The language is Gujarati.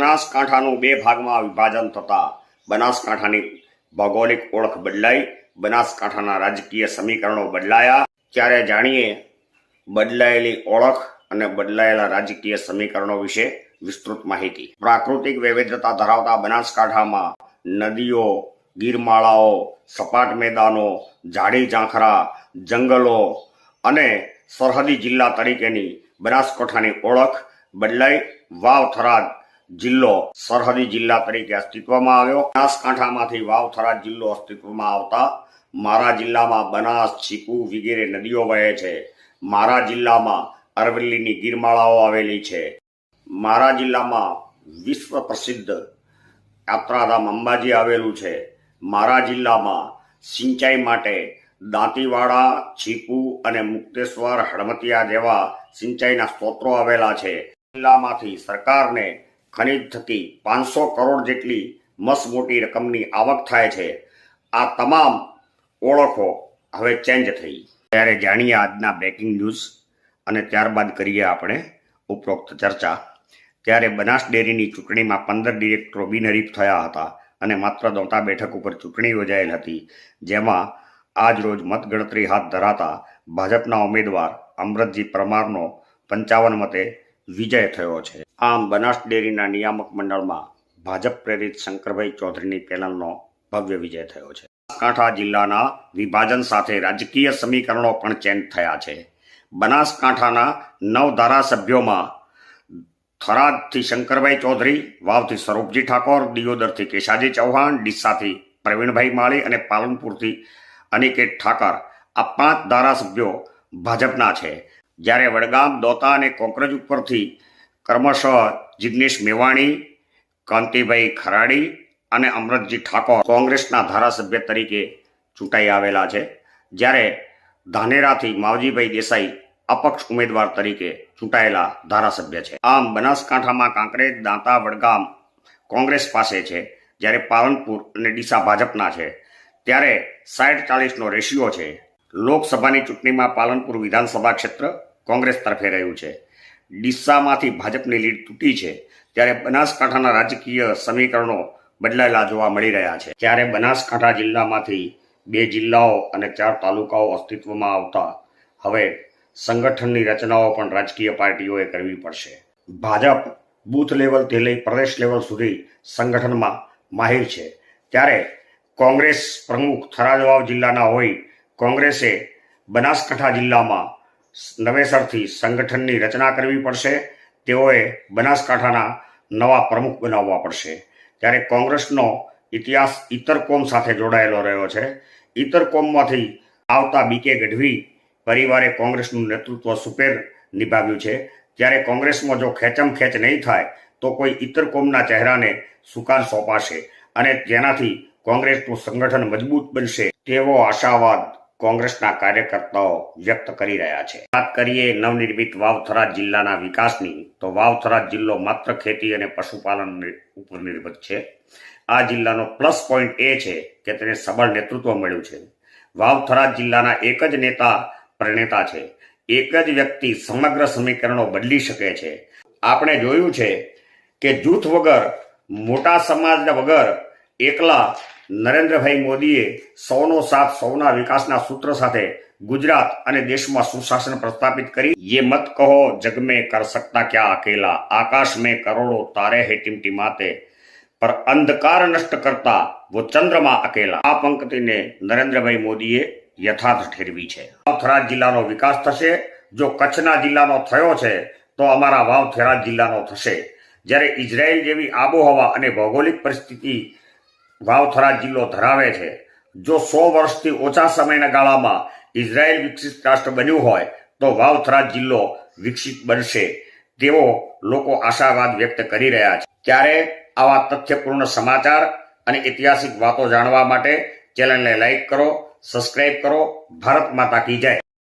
બનાસકાંઠાનું બે ભાગમાં વિભાજન થતા બનાસકાંઠાની ભૌગોલિક ઓળખ બદલાઈ, બનાસકાંઠાના રાજકીય સમીકરણો બદલાયા. ત્યારે જાણીએ બદલાયેલી ઓળખ અને બદલાયેલા રાજકીય સમીકરણો વિશે વિસ્તૃત માહિતી. પ્રાકૃતિક વૈવિધ્યતા ધરાવતા બનાસકાંઠામાં નદીઓ, ગીરમાળાઓ, સપાટ મેદાનો, ઝાડી ઝાંખરા, જંગલો અને સરહદી જિલ્લા તરીકેની બનાસકાંઠાની ઓળખ બદલાઈ. વાવ થરાદ જિલ્લો સરહદી જિલ્લા તરીકે અસ્તિત્વમાં આવ્યો. બનાસકાંઠામાંથી વાવથરા જિલ્લો અસ્તિત્વમાં આવતા મારા જિલ્લામાં બનાસ, ચીકુ વગેરે નદીઓ વહે છે. મારા જિલ્લામાં અરવલ્લીની ગીરમાળાઓ આવેલી છે. મારા જિલ્લામાં વિશ્વ પ્રસિદ્ધ યાત્રાધામ અંબાજી આવેલું છે. મારા જિલ્લામાં સિંચાઈ માટે દાંતીવાડા, ચીકુ અને મુક્તેશ્વર, હળમતિયા જેવા સિંચાઈના સ્ત્રોતો આવેલા છે. જિલ્લામાંથી સરકારને ખનિજ થકી પાંચસો કરોડ જેટલી મસ્ત મોટી રકમની આવક થાય છે. આ તમામ ઓળખો હવે ચેન્જ થઈ. ત્યારે જાણીએ આજના બ્રેકિંગ ન્યૂઝ અને ત્યારબાદ કરીએ આપણે ઉપરોક્ત ચર્ચા. ત્યારે બનાસ ડેરીની ચૂંટણીમાં પંદર ડિરેક્ટરો બિનહરીફ થયા હતા અને માત્ર દોતા બેઠક ઉપર ચૂંટણી યોજાયેલ હતી. જેમાં આજ રોજ મતગણતરી હાથ ધરાતા ભાજપના ઉમેદવાર અમરતજી પરમારનો પંચાવન મતે વિજય થયો છે. આમ બનાસ ડેરીના નિયામક મંડળમાં ભાજપ પ્રેરિત શંકરભાઈ ચૌધરીની પેનલનો ભવ્ય વિજય થયો છે. બનાસકાંઠા જિલ્લાના વિભાજન સાથે રાજકીય સમીકરણો પણ ચેન્જ થયા છે. બનાસકાંઠાના નવ ધારાસભ્યોમાં થરાદથી શંકરભાઈ ચૌધરી, વાવથી સ્વરૂપજી ઠાકોર, દિયોદરથી કેશાજી ચૌહાણ, ડીસાથી પ્રવીણભાઈ માળી અને પાલનપુરથી અનિકેત ઠાકર આ પાંચ ધારાસભ્યો ભાજપના છે. જ્યારે વડગામ, દોતા અને કોકરજ ઉપરથી ક્રમશઃ જિગ્નેશ મેવાણી, કાંતિભાઈ ખરાડી અને અમૃતજી ઠાકોર કોંગ્રેસના ધારાસભ્ય તરીકે ચૂંટાઈ આવેલા છે. જ્યારે ધાનેરાથી માવજીભાઈ દેસાઈ અપક્ષ ઉમેદવાર તરીકે ચૂંટાયેલા ધારાસભ્ય છે. આમ બનાસકાંઠામાં કાંકરેજ, દાંતા, વડગામ કોંગ્રેસ પાસે છે. જ્યારે પાલનપુર અને ડીસા ભાજપના છે. ત્યારે સાઠ ચાલીસનો રેશિયો છે. લોકસભાની ચૂંટણીમાં પાલનપુર વિધાનસભા ક્ષેત્ર કોંગ્રેસ તરફે રહ્યું છે. ડીસામાંથી ભાજપની લીડ તૂટી છે. ત્યારે બનાસકાંઠાના રાજકીય સમીકરણો બદલાયેલા જોવા મળી રહ્યા છે. ત્યારે બનાસકાંઠા જિલ્લામાંથી બે જિલ્લાઓ અને ચાર તાલુકાઓ અસ્તિત્વમાં આવતા હવે સંગઠનની રચનાઓ પણ રાજકીય પાર્ટીઓએ કરવી પડશે. ભાજપ બૂથ લેવલથી લઈ પ્રદેશ લેવલ સુધી સંગઠનમાં માહિર છે. ત્યારે કોંગ્રેસ પ્રમુખ થરાદવાવ જિલ્લાના હોય, કોંગ્રેસે બનાસકાંઠા જિલ્લામાં નવેસરથી સંગઠનની રચના કરવી પડશે. તેઓએ બનાસકાંઠાના નવા પ્રમુખ બનાવવા પડશે. ત્યારે કોંગ્રેસનો ઇતિહાસ ઇતર કોમ સાથે જોડાયેલો રહ્યો છે. ઇતર કોમમાંથી આવતા બીકે ગઢવી પરિવારે કોંગ્રેસનું નેતૃત્વ સુપેર નિભાવ્યું છે. ત્યારે કોંગ્રેસમાં જો ખેંચમ ખેંચ નહીં થાય, તો કોઈ ઇતર કોમના ચહેરાને સુકાન સોંપાશે અને જેનાથી કોંગ્રેસનું સંગઠન મજબૂત બનશે તેવો આશાવાદ કોંગ્રેસના કાર્યકર્તાઓ વ્યક્ત કરી રહ્યા છે. વાત કરીએ નવનિર્મિત વાવથરા જિલ્લાના વિકાસની, તો વાવથરા જિલ્લો માત્ર ખેતી અને પશુપાલન ઉપર નિર્ભર છે. આ જિલ્લાનો પ્લસ પોઈન્ટ એ છે કે તેને સબળ નેતૃત્વ મળ્યું છે. વાવથરા જિલ્લાના એક જ નેતા પ્રણેતા છે. એક જ વ્યક્તિ સમગ્ર સમીકરણો બદલી શકે છે. આપણે જોયું છે કે જૂથ વગર, મોટા સમાજ વગર એકલા નરેન્દ્રભાઈ મોદીએ સૌનો સાથ સૌના વિકાસના સૂત્ર સાથે ગુજરાત અને દેશમાં સુશાસન પ્રસ્થાપિત કરી ये मत कहो जग में कर सकता क्या अकेला आकाश में करोड़ों तारे है टिमटिमाते पर અંધકાર નષ્ટ કરતા વો ચંદ્રમા અકેલા આ પંક્તિને નરેન્દ્રભાઈ મોદીએ યથાર્થ ઠેરવી છે વાવ જિલ્લાનો વિકાસ થશે જો કચ્છના જિલ્લાનો થયો છે તો અમારા વાવ થરાદ જિલ્લાનો થશે જ્યારે ઇઝરાયલ જેવી આબોહવા અને ભૌગોલિક પરિસ્થિતિ વાવથરા જિલ્લો ધરાવે છે. જો સો વર્ષથી ઓછા સમયના ગાળામાં ઇઝરાયલ વિકસિત રાષ્ટ્ર બન્યું હોય, તો વાવથરા જિલ્લો વિકસિત બનશે તેવો લોકો આશાવાદ વ્યક્ત કરી રહ્યા છે. ત્યારે આવા તથ્યપૂર્ણ સમાચાર અને ઐતિહાસિક વાતો જાણવા માટે ચેનલને લાઇક કરો, સબસ્ક્રાઇબ કરો. ભારત માતા કી જય.